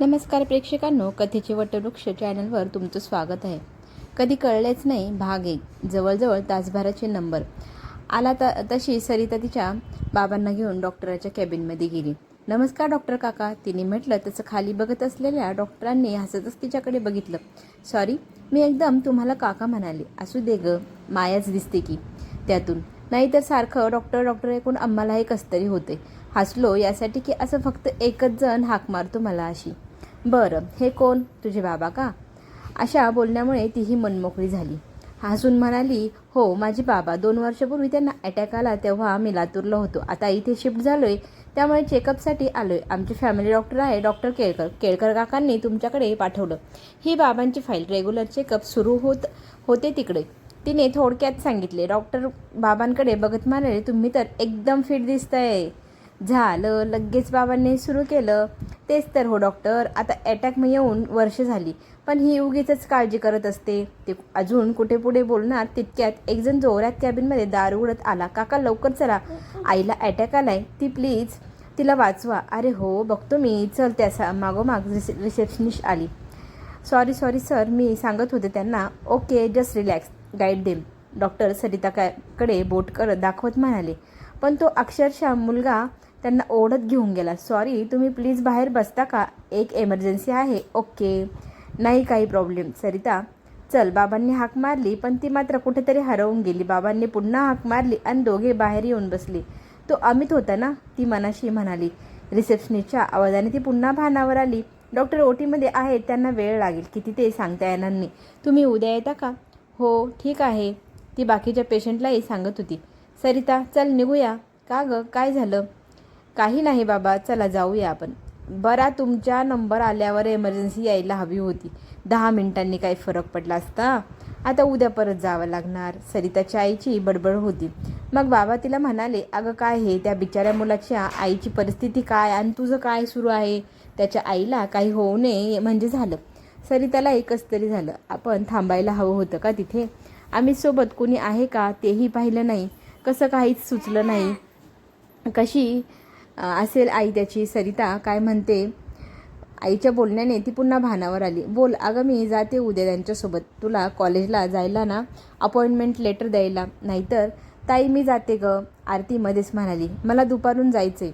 नमस्कार प्रेक्षकांनो कथेचे वटवृक्ष चॅनलवर तुमचं स्वागत आहे. कधी कळलेच नाही भाग एक जवळजवळ तासभराचे नंबर. आला त तशी सरिता तिच्या बाबांना घेऊन डॉक्टराच्या कॅबिनमध्ये गेली. नमस्कार डॉक्टर काका तिने म्हटलं तसं खाली बघत असलेल्या डॉक्टरांनी हसतच तिच्याकडे बघितलं. सॉरी मी एकदम तुम्हाला काका म्हणाले. असू दे ग मायाच दिसते की. त्यातून नाहीतर सारखं डॉक्टर डॉक्टर ऐकून आम्हालाही कसतरी होते. हसलो यासाठी की असं फक्त एकच जण हाक मारतो मला अशी. बरं हे कोण? तुझे बाबा का? अशा बोलण्यामुळे तीही मनमोकळी झाली. हसून म्हणाली हो माझे बाबा. दोन वर्षापूर्वी त्यांना अटॅक आला तेव्हा मी लातूरला होतो. आता इथे शिफ्ट झालो आहे त्यामुळे चेकअपसाठी आलो आहे आमचे फॅमिली डॉक्टर आहे डॉक्टर केळकर. केळकर काकांनी तुमच्याकडे पाठवलं. ही बाबांची फाईल रेग्युलर चेकअप सुरू होत होते तिकडे. तिने थोडक्यात सांगितले डॉक्टर बाबांकडे बघत म्हणाले तुम्ही तर एकदम फिट दिसत आहे झालं लगेच बाबांनी सुरू केलं. तेच तर हो डॉक्टर आता अटॅक येऊन वर्ष झाली. पण ही उगीच काळजी करत असते. ते अजून कुठे पुढे बोलणार तितक्यात एकजण जोरात कॅबिनमध्ये दार उघडत आला. काका लवकर चला. आईला अटॅक आलाय. ती प्लीज तिला वाचवा. अरे हो बघतो मी. चल त्याचा मागोमाग रिसे रिसेप्शनिस्ट आली. सॉरी सॉरी सर मी सांगत होते त्यांना. Okay just relax guide them doctor Sarita कडे बोट करत दाखवत म्हणाले. पण तो अक्षरशः मुलगा त्यांना ओढत घेऊन गेला. सॉरी तुम्ही प्लीज बाहेर बसता का? एक एमर्जन्सी आहे. ओके नाही काही प्रॉब्लेम सरिता चल बाबांनी हाक मारली पण ती मात्र कुठेतरी हरवून गेली. बाबांनी पुन्हा हाक मारली आणि दोघे बाहेर येऊन बसले. तो अमित होता ना? ती मनाशी म्हणाली. रिसेप्शनिस्टच्या आवाजाने ती पुन्हा भानावर आली. डॉक्टर ओटीमध्ये आहेत त्यांना वेळ लागेल. किती ते सांगता येणार नाही. तुम्ही उद्या येता का? हो ठीक आहे. ती बाकीच्या पेशंटलाही सांगत होती. सरिता चल निघूया. का गं? काय झालं? काही नाही बाबा चला जाऊया आपण. बरा तुमच्या नंबर आल्यावर एमर्जन्सी यायला हवी होती. दहा मिनिटांनी काही फरक पडला असता. आता उद्या परत जावं लागणार. सरिताच्या आईची बडबड होती. मग बाबा तिला म्हणाले अगं काय हे? त्या बिचाऱ्या मुलाच्या आईची परिस्थिती काय? आणि तुझं काय सुरू आहे? त्याच्या आईला काही होऊ नये म्हणजे झालं. सरिताला एकच तरी झालं. आपण थांबायला हवं होतं का तिथे? आम्ही सोबत कोणी आहे का? तेही पाहिलं नाही. कसं काहीच सुचलं नाही. कशी असेल आई त्याची सरिता काय म्हणते? आईच्या बोलण्याने ती पुन्हा भानावर आली. बोल अगं मी जाते उद्या त्यांच्यासोबत. तुला कॉलेजला जायला ना अपॉइंटमेंट लेटर द्यायला. नाहीतर ताई मी जाते ग आरती मध्येच म्हणाली. मला दुपारून जायचंय.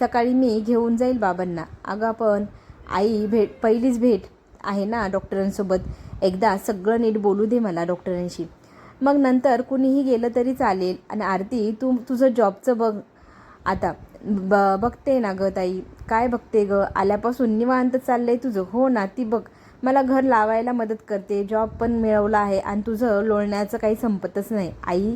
सकाळी मी घेऊन जाईल बाबांना. अगं आपण आई भेट पहिलीच भेट आहे ना डॉक्टरांसोबत. एकदा सगळं नीट बोलू दे मला डॉक्टरांशी. मग नंतर कुणीही गेलं तरी चालेल. आणि आरती तू तुझं जॉबचं बघ आता. ब बघते ना ग ताई. काय बघते ग? आल्यापासून निवांत चाललंय तुझं. हो ना ती बघ. मला घर लावायला मदत करते. जॉब पण मिळवला आहे आणि तुझं लोळण्याचं काही संपतच नाही. आई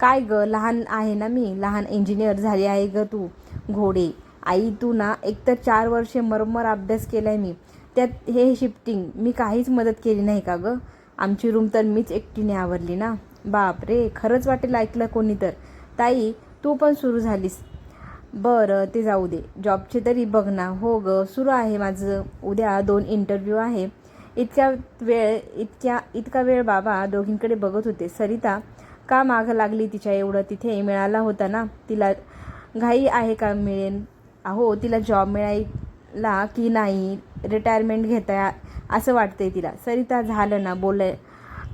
काय ग? लहान आहे ना मी. लहान इंजिनियर झाली आहे ग तू. घोडे. आई तू ना एकतर चार वर्षे मरमर अभ्यास केला आहे मी. त्यात हे शिफ्टिंग मी काहीच मदत केली नाही का गं? आमची रूम तर मीच एकटीने आवरली ना. बाप रे खरंच वाटेल ऐकलं कोणी तर. ताई तू पण सुरू झालीस. बरं ते जाऊ दे. जॉबचे तरी बघ ना. हो ग सुरू आहे माझं. उद्या दोन इंटरव्ह्यू आहे. इतक्या वेळ इतक्या इतका वेळ बाबा दोघींकडे बघत होते. सरिता का मागं लागली तिच्या एवढं? तिथे मिळाला होता ना? तिला घाई आहे का मिळेल अहो तिला जॉब मिळायला की नाही? रिटायरमेंट घेता असं वाटतंय तिला. सरिता झालं ना बोलय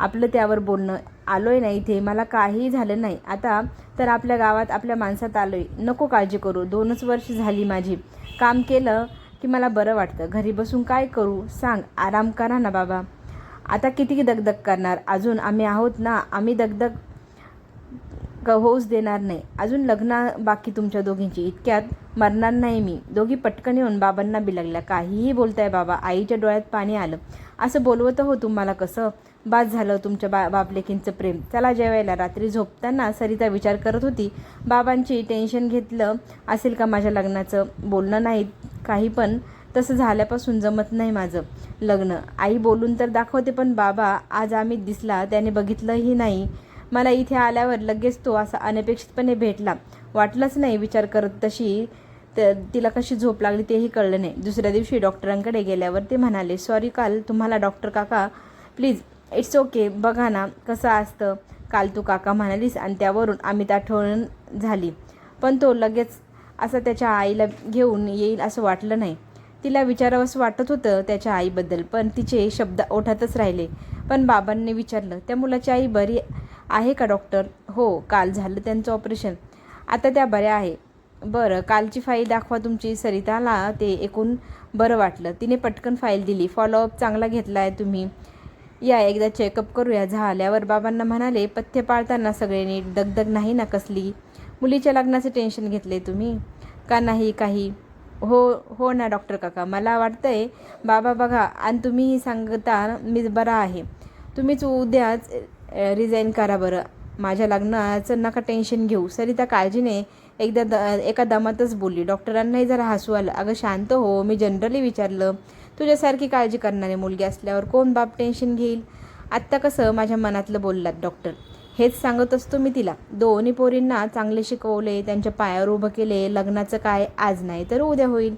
आपलं त्यावर बोलणं. आलोय ना इथे. मला काहीही झालं नाही. आता तर आपल्या गावात आपल्या माणसात आलोय. नको काळजी करू. दोनच वर्ष झाली माझी. काम केलं की मला बरं वाटतं. घरी बसून काय करू? सांग. आराम करा ना बाबा. आता किती दगदग करणार? अजून आम्ही आहोत ना? आम्ही दगदग क होऊच देणार नाही. अजून लग्न बाकी तुमच्या दोघींची. इतक्यात मरणार नाही मी. दोघी पटकन येऊन बाबांना बिलगल्या. काहीही बोलताय बाबा. आईच्या डोळ्यात पाणी आलं. असं बोलवत हो तुम्हाला कसं? बाद झालं तुमच्या बा बापलेकींचं प्रेम. चला जेवायला रात्री झोपताना सरिता विचार करत होती बाबांची टेन्शन घेतलं असेल का माझ्या लग्नाचं? बोलणं नाही काही पण. तसं झाल्यापासून जमत नाही माझं लग्न. आई बोलून तर दाखवते पण बाबा आज आम्ही दिसला त्याने बघितलंही नाही. मला इथे आल्यावर लगेच तो असा अनपेक्षितपणे भेटला. वाटलंच नाही विचार करत तशी. तर तिला कशी झोप लागली तेही कळलं नाही. दुसऱ्या दिवशी डॉक्टरांकडे गेल्यावर ते म्हणाले सॉरी काल तुम्हाला डॉक्टर काका प्लीज इट्स ओके बघा ना कसं असतं. काल तू काका म्हणालीस आणि त्यावरून आम्ही आठवण झाली. पण तो लगेच असं त्याच्या आईला घेऊन येईल असं वाटलं नाही. तिला विचारावंसं वाटत होतं त्याच्या आईबद्दल पण तिचे शब्द ओठातच राहिले. पण बाबांनी विचारलं त्या मुलाची आई बरी आहे का डॉक्टर? हो काल झालं त्यांचं ऑपरेशन. आता त्या बऱ्या आहे. बरं कालची फाईल दाखवा तुमची. सरिताला ते एकूण बरं वाटलं. तिने पटकन फाईल दिली. फॉलोअप चांगला घेतला आहे तुम्ही. या एकदा चेकअप करूया. झाल्यावर बाबांना म्हणाले पथ्य पाळताना सगळे नीट दगदग नाही ना कसली? मुलीच्या लग्नाचे टेन्शन घेतले तुम्ही? का नाही काही? हो हो ना डॉक्टर काका. मला वाटतंय बाबा बघा आणि तुम्हीही सांगता मी बरा आहे. तुम्हीच उद्याच रिझाईन करा बरं. माझ्या लग्नाचं नका टेन्शन घेऊ. सरिता काळजीने एकदा द एका दमातच बोलली. डॉक्टरांनाही जरा हसू आलं. अगं शांत हो मी जनरली विचारलं तुझ्यासारखी काळजी करणारी मुलगी असल्यावर कोण बाप टेन्शन घेईल? आत्ता कसं माझ्या मनातलं बोललात डॉक्टर हेच सांगत असतो मी तिला. दोन्ही पोरींना चांगले शिकवले त्यांच्या पायावर उभं केले लग्नाचं काय आज नाही तर उद्या होईल.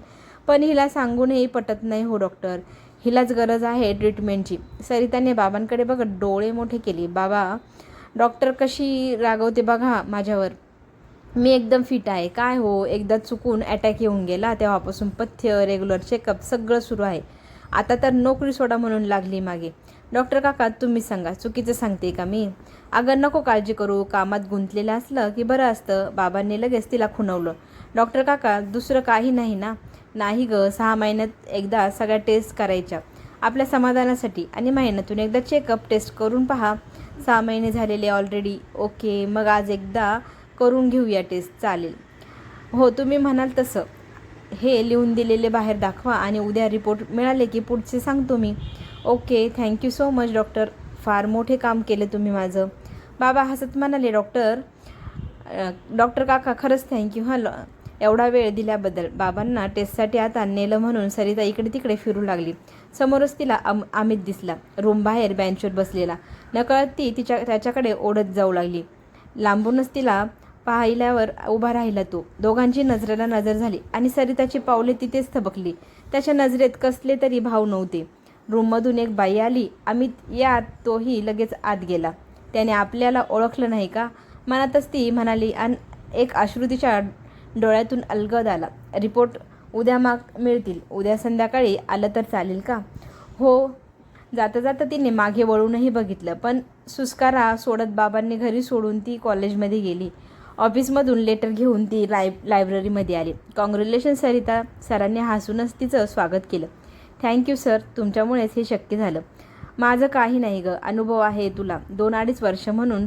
पण हिला सांगूनही पटत नाही हो डॉक्टर हिलाच गरज आहे ट्रीटमेंटची सरिताने बाबांकडे बघत डोळे मोठे केले. बाबा डॉक्टर कशी रागवते बघा माझ्यावर. मी एकदम फिट आहे. काय हो? एकदा चुकून अटॅक येऊन गेला तेव्हापासून पथ्य रेग्युलर चेकअप सगळं सुरू आहे. आता तर नोकरी सोडा म्हणून लागली मागे. डॉक्टर काका तुम्ही सांगा चुकीचं सांगते का मी? अगं नको काळजी करू. कामात गुंतलेलं असलं की बरं असतं. बाबांनी लगेच तिला खुणवलं. डॉक्टर काका दुसरं काही नाही ना? नाही ग सहा महिन्यात एकदा सगळ्या टेस्ट करायच्या. आपल्या समाधानासाठी आणि महिन्यातून एकदा चेकअप टेस्ट करून पहा. सहा महिने झालेले ऑलरेडी ओके मग आज एकदा करून घेऊया टेस्ट चालेल. हो तुम्ही म्हणाल तसं. हे लिहून दिलेले बाहेर दाखवा आणि उद्या रिपोर्ट मिळाले की पुढचे सांगतो मी. Okay thank you so much doctor फार मोठे काम केले तुम्ही माझं. बाबा हसत म्हणाले डॉक्टर डॉक्टर काका खरंच थँक्यू हां ल- एवढा वेळ दिल्याबद्दल. बाबांना टेस्टसाठी आता नेलं म्हणून सरिता इकडे तिकडे फिरू लागली. समोरच तिला अम अमित दिसला. रूम बाहेर बेंचवर बसलेला. नकळत ती तिच्या त्याच्याकडे ओढत जाऊ लागली. लांबूनच तिला पाहिल्यावर उभा राहिला तो. दोघांची नजरेला नजर झाली आणि सरिताची पावले तिथेच थबकली. त्याच्या नजरेत कसले तरी भाव नव्हते. रूममधून एक बाई आली. अमित यात तोही लगेच आत गेला. त्याने आपल्याला ओळखलं नाही का? मनातच ती म्हणाली आणि एक आश्रुतीच्या डोळ्यातून अलगद आला. रिपोर्ट उद्या माग मिळतील. उद्या संध्याकाळी आलं तर चालेल का? हो. जाता जाता तिने मागे वळूनही बघितलं. पण सुस्कारा सोडत बाबांनी घरी सोडून ती कॉलेजमध्ये गेली. ऑफिसमधून लेटर घेऊन ती लाय लायब्ररीमध्ये आली. कॉंग्रॅच्युलेशन सरिता. सरांनी हसूनच तिचं स्वागत केलं. थँक्यू सर तुमच्यामुळेच हे शक्य झालं. माझं काही नाही गं. अनुभव आहे तुला. दोन अडीच वर्ष म्हणून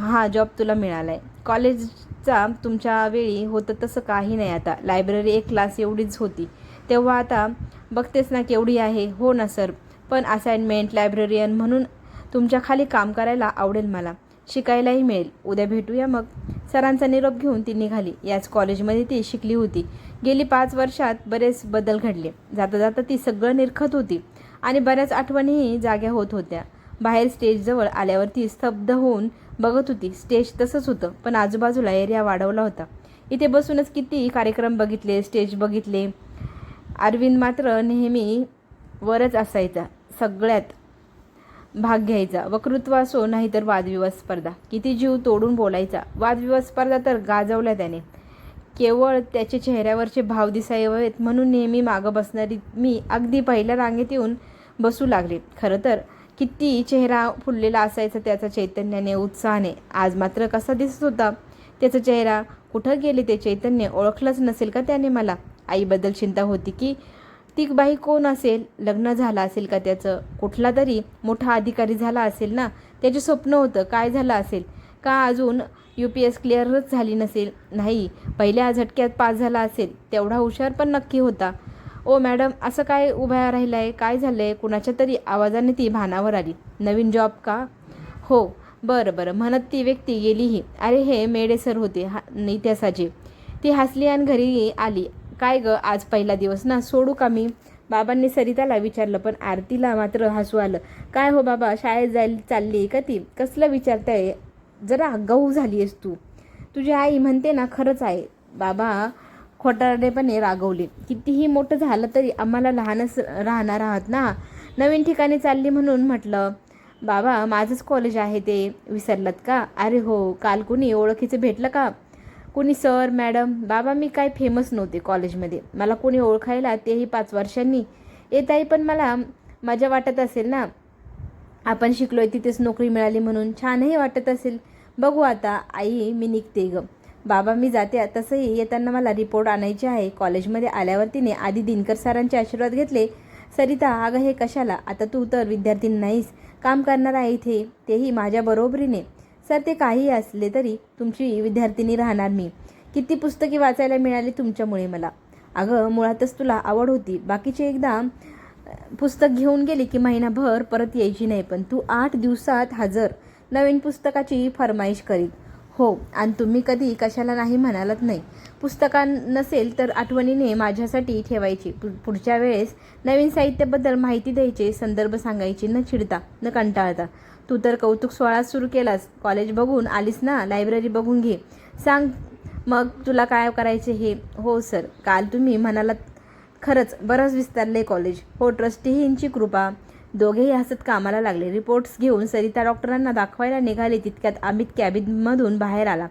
हा जॉब तुला मिळाला आहे कॉलेजचा तुमच्या वेळी होतं तसं काही नाही आता. लायब्ररी एक क्लास एवढीच होती. तेव्हा आता बघतेच ना केवढी आहे. हो ना सर पण असाइनमेंट लायब्ररियन म्हणून तुमच्या खाली काम करायला आवडेल मला. शिकायलाही मिळेल. उद्या भेटूया मग. सरांचा निरोप घेऊन ती निघाली. याच कॉलेजमध्ये ती शिकली होती. गेली पाच वर्षात बरेच बदल घडले. जाता जाता ती सगळं निरखत होती आणि बऱ्याच आठवणीही जाग्या होत होत्या. बाहेर स्टेजजवळ आल्यावर ती स्तब्ध होऊन बघत होती. स्टेज तसंच होतं पण आजूबाजूला एरिया वाढवला होता. इथे बसूनच किती कार्यक्रम बघितले स्टेज बघितले. अरविंद मात्र नेहमी वरच असायचा. सगळ्यात भाग घ्यायचा. वक्तृत्व असो नाहीतर वादविवाद स्पर्धा. किती जीव तोडून बोलायचा? वादविवाद स्पर्धा तर गाजवल्या त्याने. केवळ त्याच्या चेहऱ्यावरचे भाव दिसावेत म्हणून नेहमी मागं बसणारी मी अगदी पहिल्या रांगेत येऊन बसू लागले. खरं तर किती चेहरा फुललेला असायचा त्याचा चैतन्याने उत्साहाने. आज मात्र कसा दिसत होता? त्याचा चेहरा कुठं गेले ते चैतन्य ओळखलंच नसेल का त्याने मला? आईबद्दल चिंता होती की ती बाई कोण असेल? लग्न झालं असेल का त्याचं? कुठला तरी मोठा अधिकारी झाला असेल ना? त्याचे स्वप्न होतं काय झालं असेल? का अजून यू पी एस क्लिअरच झाली नसेल? नाही पहिल्या झटक्यात पास झाला असेल तेवढा हुशार पण नक्की होता. ओ मॅडम असं काय उभ्या राहिलं आहे काय झालं आहे कुणाच्या तरी आवाजाने ती भानावर आली. नवीन जॉब का? हो बरं बरं म्हणत ती व्यक्ती गेलीही. अरे हे मेडे सर होते हा इतिहासाचे ती हसली आणि घरी आली. काय ग आज पहिला दिवस ना? सोडू का मी? बाबांनी सरिताला विचारलं पण आरतीला मात्र हसू आलं. काय हो बाबा शाळेत जायला चालली का ती? कसलं विचारताय? जरा गहू झाली आहेस तू. तुझी आई म्हणते ना खरंच आहे. बाबा खोटारडेपणे रागवले. कितीही मोठं झालं तरी आम्हाला लहानच राहणार आहात ना? नवीन ठिकाणी चालली म्हणून म्हटलं बाबा माझंच कॉलेज आहे ते विसरलात का? अरे हो काल कुणी ओळखीचं भेटलं का? कुणी सर मॅडम बाबा मी काय फेमस नव्हते कॉलेजमध्ये मला कोणी ओळखायला तेही पाच वर्षांनी. येताही पण मला मजा वाटत असेल ना? आपण शिकलो आहे तिथेच नोकरी मिळाली म्हणून. छानही वाटत असेल. बघू आता आई मी निघते ग. बाबा मी जाते. तसंही येताना मला रिपोर्ट आणायचे आहे. कॉलेजमध्ये आल्यावर तिने आधी दिनकर सरांचे आशीर्वाद घेतले. सरिता अगं हे कशाला? आता तू तर विद्यार्थी नाहीस. काम करणार आहे इथे. तेही माझ्या बरोबरीने. सर ते काही असले तरी तुमची विद्यार्थिनी राहणार मी. किती पुस्तके वाचायला मिळाली तुमच्यामुळे मला. अगं मुळातच तुला आवड होती. बाकीचे एकदा पुस्तक घेऊन गेली की महिनाभर परत यायची नाही पण तू आठ दिवसात हजर नवीन पुस्तकाची फरमाईश करीत. हो आणि तुम्ही कधी कशाला नाही म्हणालत नाही. पुस्तकां नसेल तर आठवणीने माझ्यासाठी ठेवायची. पु पुढच्या वेळेस नवीन साहित्याबद्दल माहिती द्यायची संदर्भ सांगायची न चिडता न कंटाळता. तू तर कौतुक सोहळा सुरू केलास. कॉलेज बघून आलीस ना? लायब्ररी बघून घे. सांग मग तुला काय करायचे हे. हो सर. काल तुम्ही म्हणालात खरंच बरंच विस्तारले कॉलेज. हो ट्रस्टीहींची कृपा. दोघेही हसत कामाला लागले. रिपोर्ट्स घेऊन सरिता डॉक्टरांना दाखवायला निघाले तितक्यात अमित कॅबिनमधून बाहेर आला.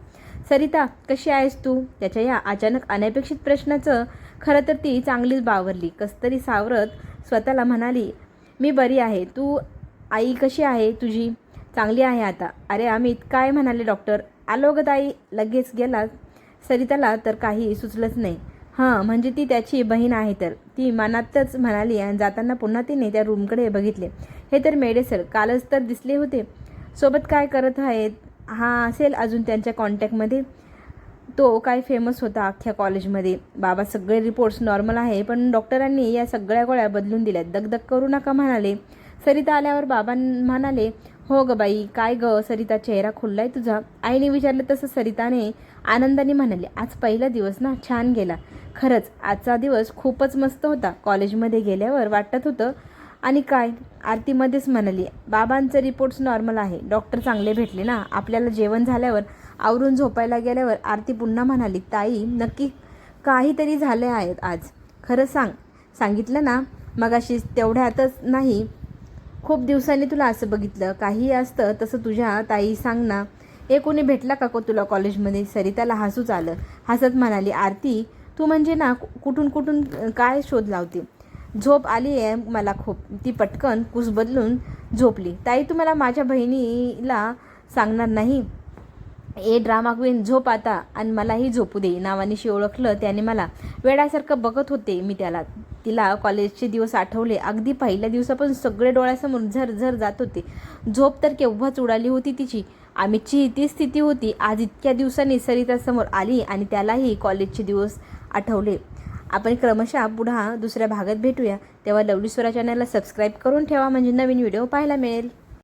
सरिता कशी आहेस तू? त्याच्या या अचानक अनपेक्षित प्रश्नाचं खरं तर ती चांगलीच बावरली. कसतरी सावरत स्वतःला म्हणाली मी बरी आहे. तू आई कशी आहे तुझी? चांगली आहे आता. अरे अमित काय म्हणाले डॉक्टर आलो ग ताई. लगेच गेला सरिताला तर काही सुचलंच नाही. हां म्हणजे ती त्याची बहीण आहे तर. ती मनातच म्हणाली आणि जाताना पुन्हा तिने त्या रूमकडे बघितले. हे तर मेडे सर कालच तर दिसले होते. सोबत काय करत आहेत? हा असेल अजून त्यांच्या कॉन्टॅक्टमध्ये तो काय फेमस होता अख्ख्या कॉलेजमध्ये बाबा सगळे रिपोर्ट्स नॉर्मल आहे पण डॉक्टरांनी या सगळ्या गोळ्या बदलून दिल्या दगदग करू नका म्हणाले. सरिता आल्यावर बाबा म्हणाले हो ग बाई काय ग सरिता चेहरा खुललाय तुझा. आईने विचारलं तसं सरिताने आनंदाने म्हणाले आज पहिला दिवस ना छान गेला. खरंच आजचा दिवस खूपच मस्त होता. कॉलेजमध्ये गेल्यावर वाटत होतं आणि काय? आरतीमध्येच म्हणाली बाबांचे रिपोर्ट्स नॉर्मल आहे डॉक्टर चांगले भेटले ना आपल्याला जेवण झाल्यावर आवरून झोपायला गेल्यावर आरती पुन्हा म्हणाली ताई नक्की काहीतरी झाले आहेत आज. खरं सांग सांगितलं ना मगाशी तेवढ्यातच नाही खूप दिवसांनी तुला असं बघितलं. काही असतं तसं तुझ्या ताई सांग ना. ए कोणी भेटला का को तुला कॉलेजमध्ये? सरिताला हसूच आलं. हसत म्हणाली आरती तू म्हणजे ना कुठून कुठून काय शोध लावते? झोप आली आहे मला खूप. ती पटकन कुस बदलून झोपली. ताई तुम्हाला माझ्या बहिणीला सांगणार नाही? ए ड्रामा क्वीन झोप आता आणि मलाही झोपू दे. नावानिशी ओळखलं त्याने मला. वेळासारखं बघत होते मी त्याला. तिला कॉलेजचे दिवस आठवले. अगदी पहिल्या दिवसापासून सगळे डोळ्यासमोर झर झर जात होते. झोप तर केव्हाच उडाली होती तिची. आम्हीची ती स्थिती होती. आज इतक्या दिवसांनी सरितासमोर आली आणि त्यालाही कॉलेजचे दिवस आठवले. आपण क्रमशः पुढा दुसऱ्या भागात भेटूया. तेव्हा लवली स्वरा चॅनलला सबस्क्राईब करून ठेवा. म्हणजे नवीन व्हिडिओ पाहायला मिळेल.